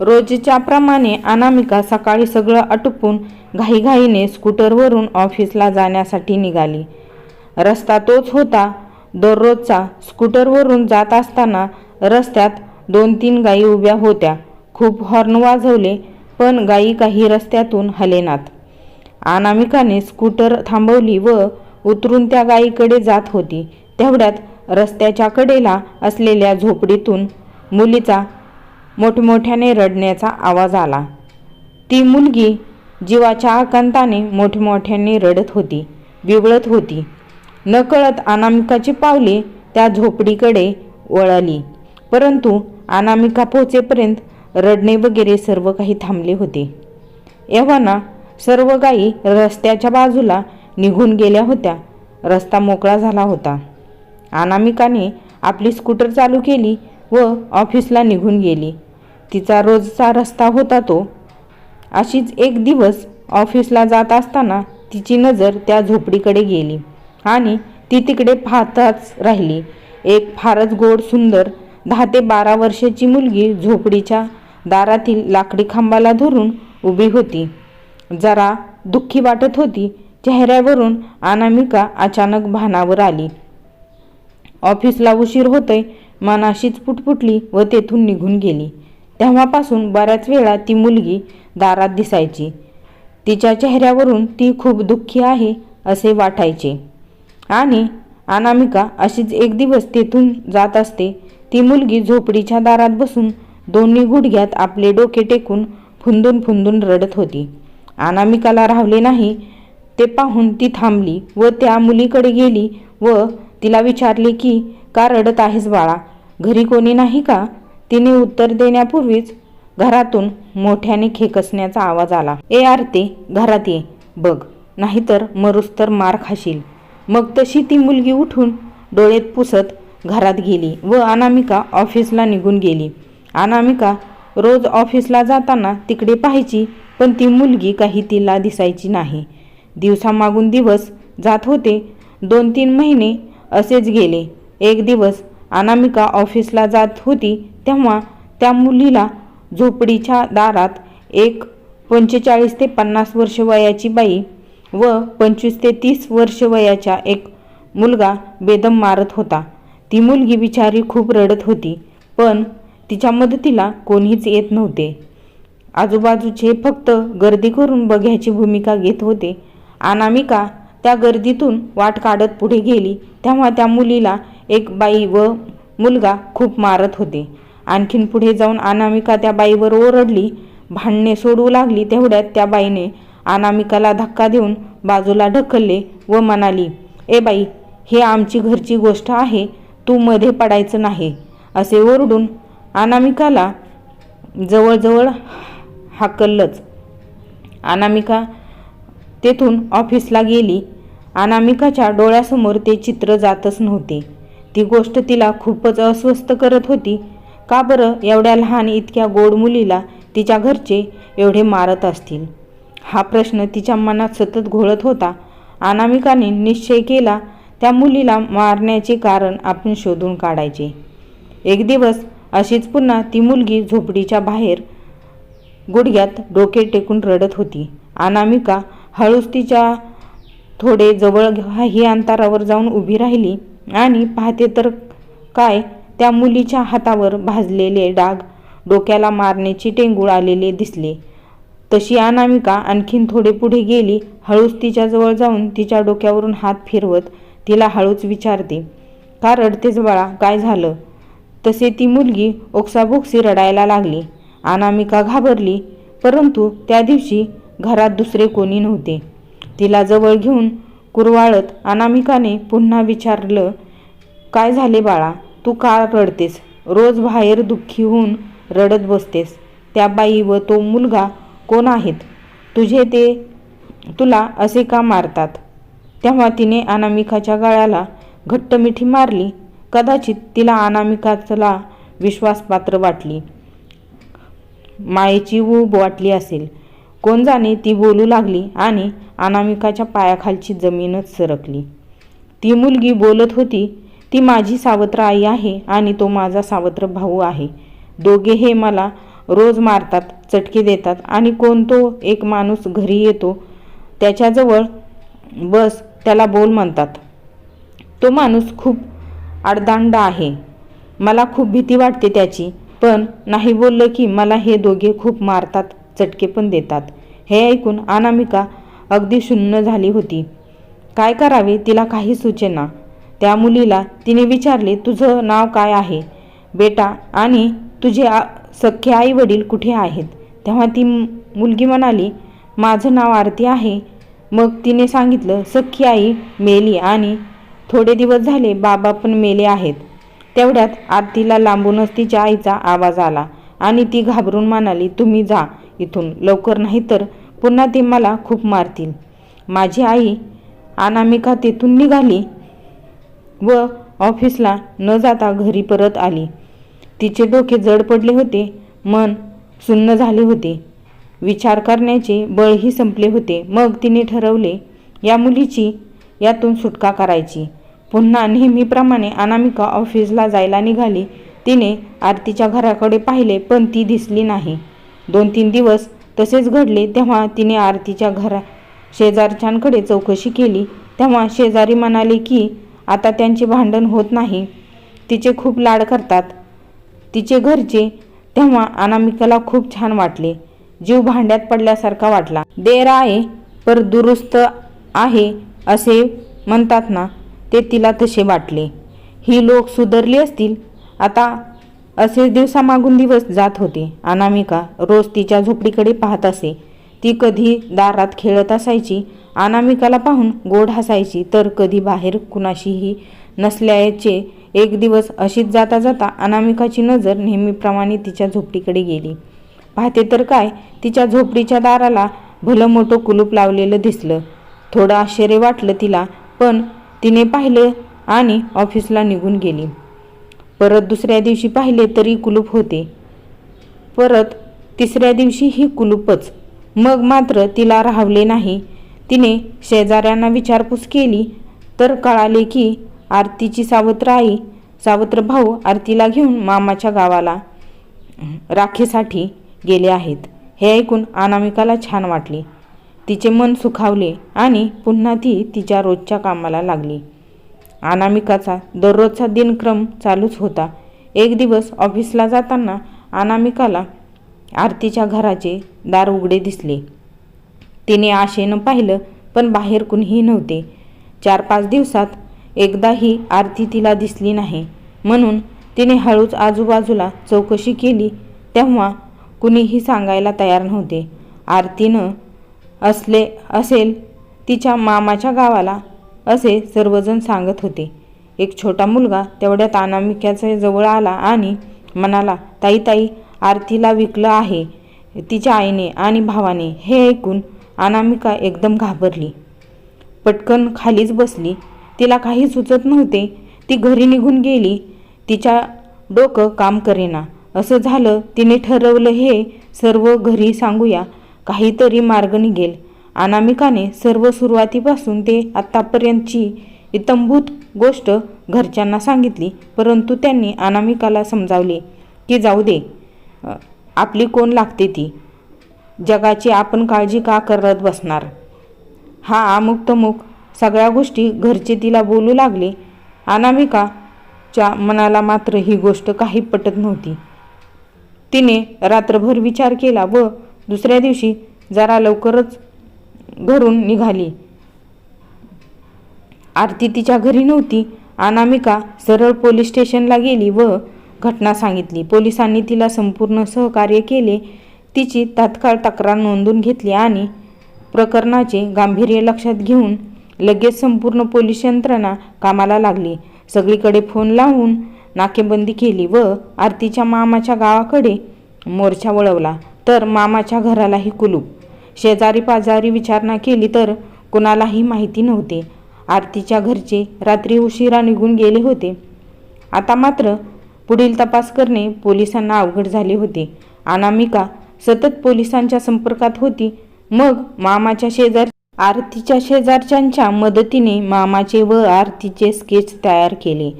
रोजच्या प्रमाणे अनामिका सकाळी सगळं आटपून घाईघाईने स्कूटरवरून ऑफिसला जाण्यासाठी निघाली. रस्ता तोच होता. दररोजचा स्कूटरवरून जात असताना रस्त्यात दोन तीन गायी उभ्या होत्या. खूप हॉर्न वाजवले पण गायी काही रस्त्यातून हलेनात. अनामिकाने स्कूटर थांबवली व उतरून त्या गायीकडे जात होती. तेवढ्यात रस्त्याच्या कडेला असलेल्या झोपडीतून मुलीचा मोठमोठ्याने रडण्याचा आवाज आला. ती मुलगी जीवाच्या आकांताने मोठमोठ्याने रडत होती बिवळत होती. नकळत अनामिकाची पावले त्या झोपडीकडे वळाली. परंतु अनामिका पोचेपर्यंत रडणे वगैरे सर्व काही थांबले होते. एव्हाना सर्व गायी रस्त्याच्या बाजूला निघून गेल्या होत्या. रस्ता मोकळा झाला होता. अनामिकाने आपली स्कूटर चालू केली व ऑफिसला निघून गेली. तिचा रोजचा रस्ता होता तो. अशीच एक दिवस ऑफिसला जात असताना तिची नजर त्या झोपडीकडे गेली आणि ती तिकडे पाहताच राहिली. एक फारच गोड सुंदर दहा ते बारा वर्षाची मुलगी झोपडीच्या दारातील लाकडी खांबाला धरून उभी होती. जरा दुःखी वाटत होती. चेहऱ्यावरून अनामिका अचानक भानावर आली. ऑफिसला उशीर होतोय मनाशीच पुटपुटली व तेथून निघून गेली. तेव्हापासून बऱ्याच वेळा ती मुलगी दारात दिसायची. तिच्या चेहऱ्यावरून ती खूप दुःखी आहे असे वाटायचे. आणि अनामिका अशीच एक दिवस तेथून जात असते. ती मुलगी झोपडीच्या दारात बसून दोन्ही गुडघ्यात आपले डोके टेकून फुंदून फुंदून रडत होती. अनामिकाला राहले नाही ते पाहून ती थांबली व त्या मुलीकडे गेली व तिला विचारले की का रडत आहेस बाळा? घरी कोणी नाही का? तिने उत्तर देण्यापूर्वीच घरातून मोठ्याने खेकसण्याचा आवाज आला. ए आरती घरात ये. बघ नाहीतर मरुस्तर मार खाशील. मग तशी ती मुलगी उठून डोळेत पुसत घरात गेली व अनामिका ऑफिसला निघून गेली. अनामिका रोज ऑफिसला जाताना तिकडे पाहायची पण ती मुलगी काही तिला दिसायची नाही. दिवसामागून दिवस जात होते. दोन तीन महिने असेच गेले. एक दिवस अनामिका ऑफिसला जात होती तेव्हा त्या मुलीला झोपडीच्या दारात एक पंचेचाळीस ते पन्नास वर्ष वयाची बाई व पंचवीस ते तीस वर्ष वयाचा एक मुलगा बेदम मारत होता. ती मुलगी बिचारी खूप रडत होती पण तिच्या मदतीला कोणीच येत नव्हते. आजूबाजूचे फक्त गर्दी करून बघ्याची भूमिका घेत होते. अनामिका त्या गर्दीतून वाट काढत पुढे गेली तेव्हा त्या मुलीला एक बाई व मुलगा खूप मारत होते. आणखीन पुढे जाऊन अनामिका त्या बाईवर ओरडली भांडणे सोडवू लागली तेवढ्यात त्या बाईने अनामिकाला धक्का देऊन बाजूला ढकलले व म्हणाली ए बाई हे आमची घरची गोष्ट आहे तू मध्ये पडायचं नाही असे ओरडून अनामिकाला जवळजवळ हाकललंच. अनामिका तेथून ऑफिसला गेली. अनामिकाच्या डोळ्यासमोर ते चित्र जातच नव्हते. ती गोष्ट तिला खूपच अस्वस्थ करत होती. का बरं एवढ्या लहान इतक्या गोड मुलीला तिच्या घरचे एवढे मारत असतील? हा प्रश्न तिच्या मनात सतत घोळत होता. अनामिकाने निश्चय केला त्या मुलीला मारण्याचे कारण आपण शोधून काढायचे. एक दिवस अशीच पुन्हा ती मुलगी झोपडीच्या बाहेर गुडघ्यात डोके टेकून रडत होती. अनामिका हळूच तिच्या थोडे जवळ ही अंतरावर जाऊन उभी राहिली. आणि पाहते तर काय त्या मुलीच्या हातावर भाजलेले डाग डोक्याला मारण्याची टेंगूळ आलेले दिसले. तशी अनामिका आणखीन थोडे पुढे गेली हळूच तिच्याजवळ जाऊन तिच्या डोक्यावरून हात फिरवत तिला हळूच विचारते का रडतेच बाळा काय झालं? तसे ती मुलगी ओक्साबोक्सी रडायला लागली. अनामिका घाबरली परंतु त्या दिवशी घरात दुसरे कोणी नव्हते. तिला जवळ घेऊन कुरवाळत अनामिकाने पुन्हा विचारलं काय झाले बाळा? तू का रडतेस? रोज बाहेर दुःखी होऊन रडत बसतेस. त्या बाई व तो मुलगा कोण आहेत? तुझे ते तुला असे का मारतात? तेव्हा तिने अनामिकाच्या गळ्याला घट्ट मिठी मारली. कदाचित तिला अनामिकाला विश्वासपात्र वाटली. मायेची ऊब वाटली असेल. कोण जाणे ती बोलू लागली आणि अनामिकाच्या पायाखालची जमीनच सरकली. ती मुलगी बोलत होती ती माझी सावत्र आई आहे आणि तो माझा सावत्र भाऊ आहे. दोघे हे मला रोज मारतात चटके देतात आणि कोणतो एक माणूस घरी येतो त्याच्याजवळ बस त्याला बोल म्हणतात. तो माणूस खूप अडदांड आहे. मला खूप भीती वाटते त्याची पण नाही बोललं की मला हे दोघे खूप मारतात चटके पण देतात. हे ऐकून अनामिका अगदी शून्य झाली होती. काय करावे तिला काही सुचेना. त्या मुलीला तिने विचारले तुझं नाव काय आहे? बेटा आणि तुझे आ सख्खे आई वडील कुठे आहेत? तेव्हा ती मुलगी म्हणाली माझं नाव आरती आहे. मग तिने सांगितलं सख्खी आई मेली आणि थोडे दिवस झाले बाबा पण मेले आहेत. तेवढ्यात आरतीला लांबूनच तिच्या आईचा आवाज आला आणि ती घाबरून म्हणाली तुम्ही जा इथून लवकर नाही तर पुन्हा ते मला खूप मारतील. माझी आई अनामिका तेथून निघाली व ऑफिसला न जाता घरी परत आली. तिचे डोके जड पडले होते मन सुन्न झाले होते. विचार करण्याचे बळही संपले होते. मग तिने ठरवले या मुलीची यातून सुटका करायची. पुन्हा नेहमीप्रमाणे अनामिका ऑफिसला जायला निघाली. तिने आरतीच्या घराकडे पाहिले पण ती दिसली नाही. दोन तीन दिवस तसेच घडले तेव्हा तिने आरतीच्या घरा शेजारच्यांकडे चौकशी केली. तेव्हा शेजारी म्हणाले की आता त्यांचे भांडण होत नाही. तिचे खूप लाड करतात. तिचे घरचे. तेव्हा अनामिकाला खूप छान वाटले. जीव भांड्यात पडल्यासारखा वाटला. देर आहे पर दुरुस्त आहे असे म्हणतात ना ते तिला तसे वाटले. ही लोक सुधरली असतील. आता असे दिवसामागून दिवस जात होते. अनामिका रोज तिच्या झोपडीकडे पाहत असे. ती कधी दारात खेळत असायची अनामिकाला पाहून गोड हसायची तर कधी बाहेर कुणाशीही नसल्याचे एक दिवस अशीच जाता जाता अनामिकाची नजर नेहमीप्रमाणे तिच्या झोपडीकडे गेली. पाहते तर काय तिच्या झोपडीच्या दाराला भलं मोठं कुलूप लावलेलं दिसलं. थोडं आश्चर्य वाटलं तिला पण तिने पाहिले आणि ऑफिसला निघून गेली. परत दुसऱ्या दिवशी पाहिले तरी कुलूप होते. परत तिसऱ्या दिवशी ही कुलूपच. मग मात्र तिला राहवले नाही. तिने शेजाऱ्यांना विचारपूस केली. तर कळाले की आरतीची सावत्र आई सावत्र भाऊ आरतीला घेऊन मामाच्या गावाला राखेसाठी गेले आहेत. हे ऐकून अनामिकाला छान वाटले. तिचे मन सुखावले आणि पुन्हा ती तिच्या रोजच्या कामाला लागली. अनामिकाचा दररोजचा दिनक्रम चालूच होता. एक दिवस ऑफिसला जाताना अनामिकाला आरतीच्या घराचे दार उघडे दिसले. तिने आशेनं पाहिलं पण बाहेर कुणीही नव्हते. चार पाच दिवसात एकदाही आरती तिला दिसली नाही. म्हणून तिने हळूच आजूबाजूला चौकशी केली तेव्हा कुणीही सांगायला तयार नव्हते. आरतीनं असले असेल तिच्या मामाच्या गावाला असे सर्वजण सांगत होते. एक छोटा मुलगा तेवढ्यात अनामिकाच्या जवळ आला आणि म्हणाला ताई ताई आरतीला विकलं आहे तिच्या आईने आणि भावाने. हे ऐकून अनामिका एकदम घाबरली. पटकन खालीच बसली. तिला काही सुचत नव्हते. ती घरी निघून गेली. तिच्या डोकं काम करेना. असं झालं तिने ठरवलं हे सर्व घरी सांगूया. काहीतरी मार्ग निघेल. अनामिकाने सर्व सुरुवातीपासून ते आत्तापर्यंतची इतंभूत गोष्ट घरच्यांना सांगितली परंतु त्यांनी अनामिकाला समजावले की जाऊ दे आपली कोण लागते ती? जगाची आपण काळजी का करत बसणार? हा अमुक तमुक सगळ्या गोष्टी घरचे तिला बोलू लागले. अनामिकाच्या मनाला मात्र ही गोष्ट काही पटत नव्हती. तिने रात्रभर विचार केला व दुसऱ्या दिवशी जरा लवकरच घरून निघाली. आरती तिच्या घरी नव्हती. अनामिका सरळ पोलीस स्टेशनला गेली व घटना सांगितली. पोलिसांनी तिला संपूर्ण सहकार्य केले. तिची तात्काळ तक्रार नोंदून घेतली आणि प्रकरणाचे गांभीर्य लक्षात घेऊन लगेच संपूर्ण पोलीस यंत्रणा कामाला लागली. सगळीकडे फोन लावून नाकेबंदी केली व आरतीच्या मामाच्या गावाकडे मोर्चा वळवला. तर मामाच्या घरालाही कुलूप शेजारी पाजारी विचारणा केली तर कुणालाही माहिती नव्हते. आरतीच्या घरचे रात्री उशिरा निघून गेले होते. आता मात्र पुढील तपास करणे पोलिसांना अवघड झाले होते. अनामिका सतत पोलिसांच्या संपर्कात होती. मग मामाच्या शेजार आरतीच्या शेजारच्यांच्या मदतीने मामाचे व आरतीचे स्केच तयार केले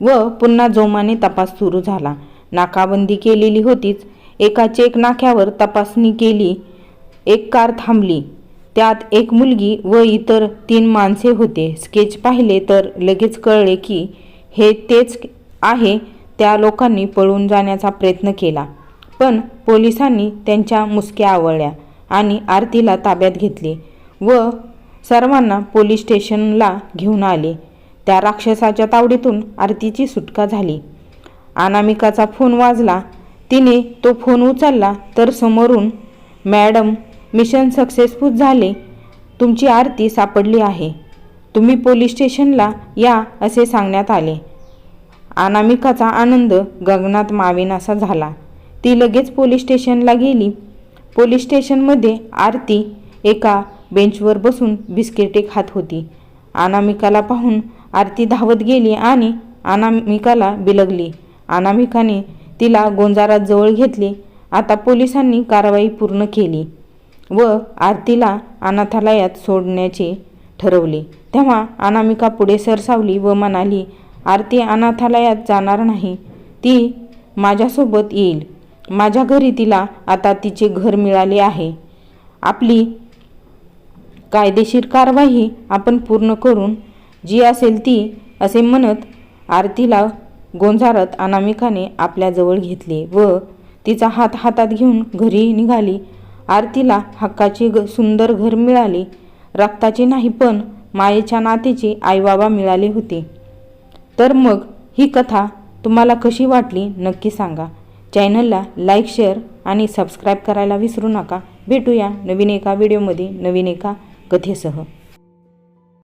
व पुन्हा जोमाने तपास सुरू झाला. नाकाबंदी केलेली होतीच. एका चेक नाक्यावर तपासणी केली. एक कार थांबली. त्यात एक मुलगी व इतर तीन माणसे होते. स्केच पाहिले तर लगेच कळले की हे तेच आहे. त्या लोकांनी पळून जाण्याचा प्रयत्न केला. पण पोलिसांनी त्यांच्या मुसक्या आवळल्या आणि आरतीला ताब्यात घेतले व सर्वांना पोलीस स्टेशनला घेऊन आले. त्या राक्षसाच्या तावडीतून आरतीची सुटका झाली. अनामिकाचा फोन वाजला. तिने तो फोन उचलला तर समोरून मॅडम मिशन सक्सेसफुल झाले. तुमची आरती सापडली आहे. तुम्ही पोलीस स्टेशनला या असे सांगण्यात आले. अनामिकाचा आनंद गगनात मावेनासा झाला. ती लगेच पोलीस स्टेशनला गेली. पोलीस स्टेशनमध्ये आरती एका बेंचवर बसून बिस्किटे खात होती. अनामिकाला पाहून आरती धावत गेली आणि अनामिकाला बिलगली. अनामिकाने तिला गोंजारात जवळ घेतले. आता पोलिसांनी कारवाई पूर्ण केली. व आरतीला अनाथालयात सोडण्याचे ठरवले. तेव्हा अनामिका पुढे सरसावली व म्हणाली आरती अनाथालयात जाणार नाही. ती माझ्यासोबत येईल. माझ्या घरी तिला आता तिचे घर मिळाले आहे. आपली कायदेशीर कारवाई आपण पूर्ण करून जी असेल ती असे म्हणत आरतीला गोंजारत अनामिकाने आपल्याजवळ घेतले व तिचा हात हातात घेऊन घरी निघाली. आरतीला हक्काची ग सुंदर घर मिळाले. रक्ताचे नाही पण मायेच्या नातेचे आईबाबा मिळाले होते. तर मग ही कथा तुम्हाला कशी वाटली नक्की सांगा. चॅनलला लाईक शेअर आणि सबस्क्राईब करायला विसरू नका. भेटूया नवीन एका व्हिडिओमध्ये नवीन एका कथेसह.